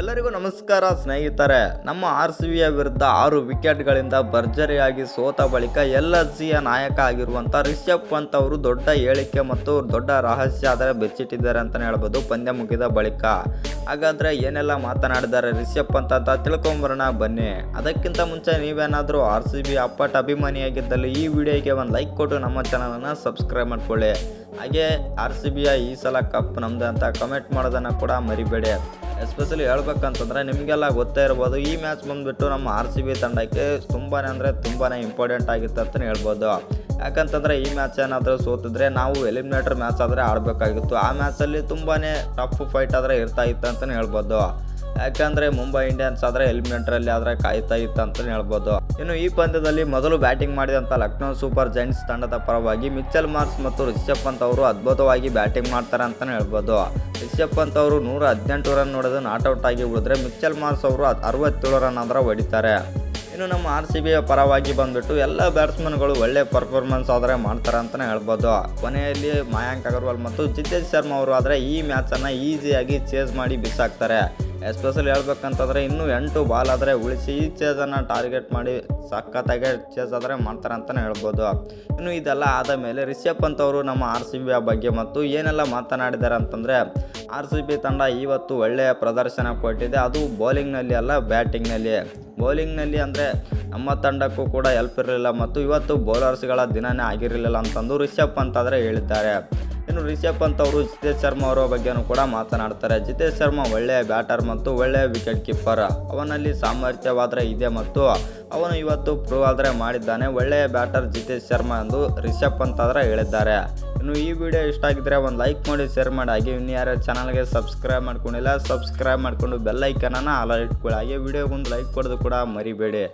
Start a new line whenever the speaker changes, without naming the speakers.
ಎಲ್ಲರಿಗೂ ನಮಸ್ಕಾರ ಸ್ನೇಹಿತರೆ. ನಮ್ಮ ಆರ್ ಸಿ ಬಿಯ ವಿರುದ್ಧ ಆರು ವಿಕೆಟ್ಗಳಿಂದ ಭರ್ಜರಿಯಾಗಿ ಸೋತ ಬಳಿಕ ಎಲ್ ಎಸ್ ಸಿಯ ನಾಯಕ ಆಗಿರುವಂಥ ರಿಷಬ್ ಪಂತ್ ಅವರು ದೊಡ್ಡ ಹೇಳಿಕೆ ಮತ್ತು ದೊಡ್ಡ ರಹಸ್ಯ ಆದರೆ ಬೆಚ್ಚಿಟ್ಟಿದ್ದಾರೆ ಅಂತಲೇ ಹೇಳ್ಬೋದು. ಪಂದ್ಯ ಮುಗಿದ ಬಳಿಕ. ಹಾಗಾದರೆ ಏನೆಲ್ಲ ಮಾತನಾಡಿದ್ದಾರೆ ರಿಷಬ್ ಪಂತ್ ಅಂತ ತಿಳ್ಕೊಂಬರೋಣ ಬನ್ನಿ. ಅದಕ್ಕಿಂತ ಮುಂಚೆ ನೀವೇನಾದರೂ ಆರ್ ಸಿ ಬಿ ಅಪ್ಪಟ ಅಭಿಮಾನಿಯಾಗಿದ್ದಲ್ಲಿ ಈ ವಿಡಿಯೋಗೆ ಒಂದು ಲೈಕ್ ಕೊಟ್ಟು ನಮ್ಮ ಚಾನಲನ್ನು ಸಬ್ಸ್ಕ್ರೈಬ್ ಮಾಡ್ಕೊಳ್ಳಿ. ಹಾಗೆ ಆರ್ ಸಿ ಬಿಯ ಈ ಸಲ ಕಪ್ ನಮ್ಮದೇ ಅಂತ ಕಮೆಂಟ್ ಮಾಡೋದನ್ನು ಕೂಡ ಮರಿಬೇಡಿ. ಎಸ್ಪೆಷಲಿ ಹೇಳ್ಬೇಕಂತಂದ್ರೆ ನಿಮಗೆಲ್ಲ ಗೊತ್ತೇ ಇರ್ಬೋದು, ಈ ಮ್ಯಾಚ್ ಬಂದುಬಿಟ್ಟು ನಮ್ಮ ಆರ್ ಸಿ ಬಿ ತಂಡಕ್ಕೆ ತುಂಬಾ ಅಂದರೆ ತುಂಬಾ ಇಂಪಾರ್ಟೆಂಟ್ ಆಗಿತ್ತು ಅಂತಲೇ ಹೇಳ್ಬೋದು. ಯಾಕಂತಂದರೆ ಈ ಮ್ಯಾಚ್ ಏನಾದರೂ ಸೋತಿದ್ರೆ ನಾವು ಎಲಿಮಿನೇಟರ್ ಮ್ಯಾಚ್ ಆದರೆ ಆಡಬೇಕಾಗಿತ್ತು. ಆ ಮ್ಯಾಚಲ್ಲಿ ತುಂಬಾ ಟಫ್ ಫೈಟ್ ಆದರೆ ಇರ್ತಾ ಇತ್ತು ಅಂತಲೇ ಹೇಳ್ಬೋದು. ಯಾಕಂದರೆ ಮುಂಬೈ ಇಂಡಿಯನ್ಸ್ ಆದರೆ ಎಲಿಮಿನೇಟರಲ್ಲಿ ಆದ್ರೆ ಕಾಯ್ತಾ ಇತ್ತು ಅಂತ ಹೇಳ್ಬೋದು. ಇನ್ನು ಈ ಪಂದ್ಯದಲ್ಲಿ ಮೊದಲು ಬ್ಯಾಟಿಂಗ್ ಮಾಡಿದಂತ ಲಕ್ನೋ ಸೂಪರ್ ಜೈಂಟ್ಸ್ ತಂಡದ ಪರವಾಗಿ ಮಿಚ್ಚಲ್ ಮಾರ್ಕ್ಸ್ ಮತ್ತು ರಿಷಬ್ ಪಂತ್ ಅವರು ಅದ್ಭುತವಾಗಿ ಬ್ಯಾಟಿಂಗ್ ಮಾಡ್ತಾರೆ ಅಂತ ಹೇಳ್ಬೋದು. ರಿಷಬ್ ಪಂತ್ ಅವರು ನೂರ ಹದಿನೆಂಟು ರನ್ ನಾಟ್ ಔಟ್ ಆಗಿ ಉಳಿದ್ರೆ ಮಿಚ್ಚಲ್ ಮಾರ್ಕ್ಸ್ ಅವರು ಅರವತ್ತೇಳು ರನ್ ಆದ್ರೆ ಹೊಡಿತಾರೆ. ಇನ್ನು ನಮ್ಮ ಆರ್ ಸಿ ಬಿಯ ಪರವಾಗಿ ಬಂದ್ಬಿಟ್ಟು ಎಲ್ಲ ಬ್ಯಾಟ್ಸ್ಮನ್ಗಳು ಒಳ್ಳೆ ಪರ್ಫಾರ್ಮೆನ್ಸ್ ಆದರೆ ಮಾಡ್ತಾರೆ ಅಂತಲೇ ಹೇಳ್ಬೋದು. ಕೊನೆಯಲ್ಲಿ ಮಯಾಂಕ್ ಅಗರ್ವಾಲ್ ಮತ್ತು ಜಿತೇಶ್ ಶರ್ಮಾ ಅವರು ಆದರೆ ಈ ಮ್ಯಾಚನ್ನು ಈಸಿಯಾಗಿ ಚೇಸ್ ಮಾಡಿ ಬಿಸಾಕ್ತಾರೆ. ಎಸ್ಪೆಷಲಿ ಹೇಳ್ಬೇಕಂತಂದರೆ ಇನ್ನೂ ಎಂಟು ಬಾಲ್ ಆದರೆ ಉಳಿಸಿ ಈ ಚೇಸನ್ನು ಟಾರ್ಗೆಟ್ ಮಾಡಿ ಸಖತ್ತಾಗೆ ಚೇಸ್ ಆದರೆ ಮಾಡ್ತಾರೆ ಅಂತಲೇ ಹೇಳ್ಬೋದು. ಇನ್ನು ಇದೆಲ್ಲ ಆದ ಮೇಲೆ ರಿಷಬ್ ಅಂತವರು ನಮ್ಮ ಆರ್ ಸಿ ಬಿಯ ಬಗ್ಗೆ ಮತ್ತು ಏನೆಲ್ಲ ಮಾತನಾಡಿದ್ದಾರೆ ಅಂತಂದರೆ ಆರ್ ಸಿ ಬಿ ತಂಡ ಇವತ್ತು ಒಳ್ಳೆಯ ಪ್ರದರ್ಶನ ಕೊಟ್ಟಿದೆ. ಅದು ಬೌಲಿಂಗ್ನಲ್ಲಿ ಅಲ್ಲ, ಬ್ಯಾಟಿಂಗ್ನಲ್ಲಿ. ಬೌಲಿಂಗ್ನಲ್ಲಿ ಅಂದರೆ ನಮ್ಮ ತಂಡಕ್ಕೂ ಕೂಡ ಹೆಲ್ಪ್ ಇರಲಿಲ್ಲ ಮತ್ತು ಇವತ್ತು ಬೌಲರ್ಸ್ಗಳ ದಿನನೇ ಆಗಿರಲಿಲ್ಲ ಅಂತಂದು ರಿಷಬ್ ಪಂತ್ ಆದರೆ ಹೇಳಿದ್ದಾರೆ. ಇನ್ನು ರಿಷಬ್ ಪಂತ್ ಅವರು ಜಿತೇಶ್ ಶರ್ಮಾ ಅವರ ಬಗ್ಗೆನೂ ಕೂಡ ಮಾತನಾಡ್ತಾರೆ. ಜಿತೇಶ್ ಶರ್ಮಾ ಒಳ್ಳೆಯ ಬ್ಯಾಟರ್ ಮತ್ತು ಒಳ್ಳೆಯ ವಿಕೆಟ್ ಕೀಪರ್ ಅವನಲ್ಲಿ ಸಾಮರ್ಥ್ಯವಾದರೆ ಇದೆ ಮತ್ತು ಅವನು ಇವತ್ತು ಪ್ರೂವ್ ಆದರೆ ಮಾಡಿದ್ದಾನೆ. ಒಳ್ಳೆಯ ಬ್ಯಾಟರ್ ಜಿತೇಶ್ ಶರ್ಮಾ ಎಂದು ರಿಷಬ್ ಪಂತ್ ಆದರೆ ಹೇಳಿದ್ದಾರೆ. ಇನ್ನು ಈ ವಿಡಿಯೋ ಇಷ್ಟ ಆಗಿದ್ರೆ ಒಂದು ಲೈಕ್ ಮಾಡಿ, ಶೇರ್ ಮಾಡಿ. ಹಾಗೆ ಇನ್ನು ಯಾರು ಚಾನಲ್ಗೆ ಸಬ್ಸ್ಕ್ರೈಬ್ ಮಾಡ್ಕೊಂಡಿಲ್ಲ ಸಬ್ಸ್ಕ್ರೈಬ್ ಮಾಡಿಕೊಂಡು ಬೆಲ್ಲೈಕನನ್ನು ಆಲ ಇಟ್ಕೊಳ್ಳಿ. ಹಾಗೆ ವಿಡಿಯೋಗೊಂದು ಲೈಕ್ ಕೊಡೋದು ಕೂಡ ಮರಿಬೇಡಿ.